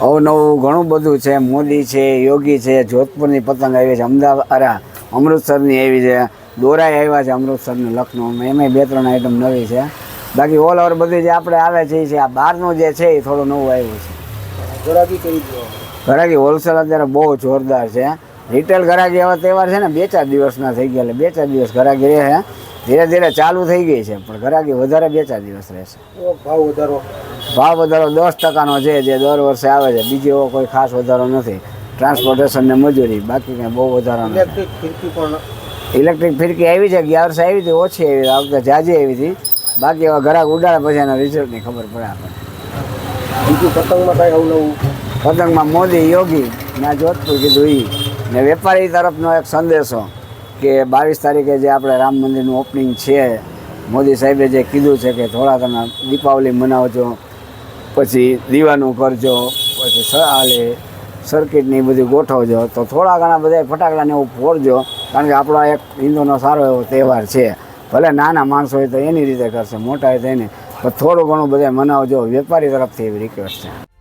અવનવું ઘણું બધું છે. મોદી છે યોગી છે જોધપુરની પતંગ આવી છે. અમદાવાદ અરે અમૃતસરની આવી છે. દોરાઈ આવ્યા છે અમૃતસરની લખનૌમાં એમાંય બે ત્રણ આઈટમ નવી છે. બાકી ઓલ ઓવર બધી જે આપણે આવે છે એ છે. આ બહારનું જે છે એ થોડું નવું આવ્યું છે. ઘરાકી હોલસેલ અત્યારે બહુ જોરદાર છે. રિટેલ ઘરાકી એવા તહેવાર છે ને બે ચાર દિવસના થઈ ગયા એટલે બે ચાર દિવસ ઘરાકી રહે. છે ધીરે ધીરે ચાલુ થઈ ગઈ છે પણ ઘરાકી વધારે બે ચાર દિવસ રહેશે. ભાવ વધારો. ભાવ વધારો દસ ટકાનો છે જે દર વર્ષે આવે છે. બીજો એવો કોઈ ખાસ વધારો નથી. ટ્રાન્સપોર્ટેશન ને મજૂરી બાકી કંઈ બહુ વધારો નથી. ઇલેક્ટ્રિક પણ ઇલેક્ટ્રિક ફિરકી આવી છે ગયા વર્ષે આવી હતી ઓછી આવી આ વખતે જાજી આવી હતી. બાકી એવા ઘરાક ઉડાડે પછી એના રિઝલ્ટની ખબર પડે આપણને. બીજું પતંગમાં કાંઈ અવનવું પતંગમાં મોદી યોગી ના જોધપુર કીધું ઈ. ને વેપારી તરફનો એક સંદેશો. કે બાવીસ તારીખે જે આપણે રામ મંદિરનું ઓપનિંગ છે, મોદી સાહેબે જે કીધું છે કે થોડા તમે દીપાવલી મનાવજો, પછી દીવાનું કરજો, પછી સ- આલે સર્કિટની બધું ગોઠવજો, તો થોડા ઘણા બધા ફટાકડાને એવું ફોડજો, કારણ કે આપણો એક હિન્દુનો સારો એવો તહેવાર છે. ભલે નાના માણસો હોય તો એની રીતે કરશે, મોટા હોય તો એને. પણ થોડું ઘણું બધા મનાવજો, વેપારી તરફથી એવી રિક્વેસ્ટ છે.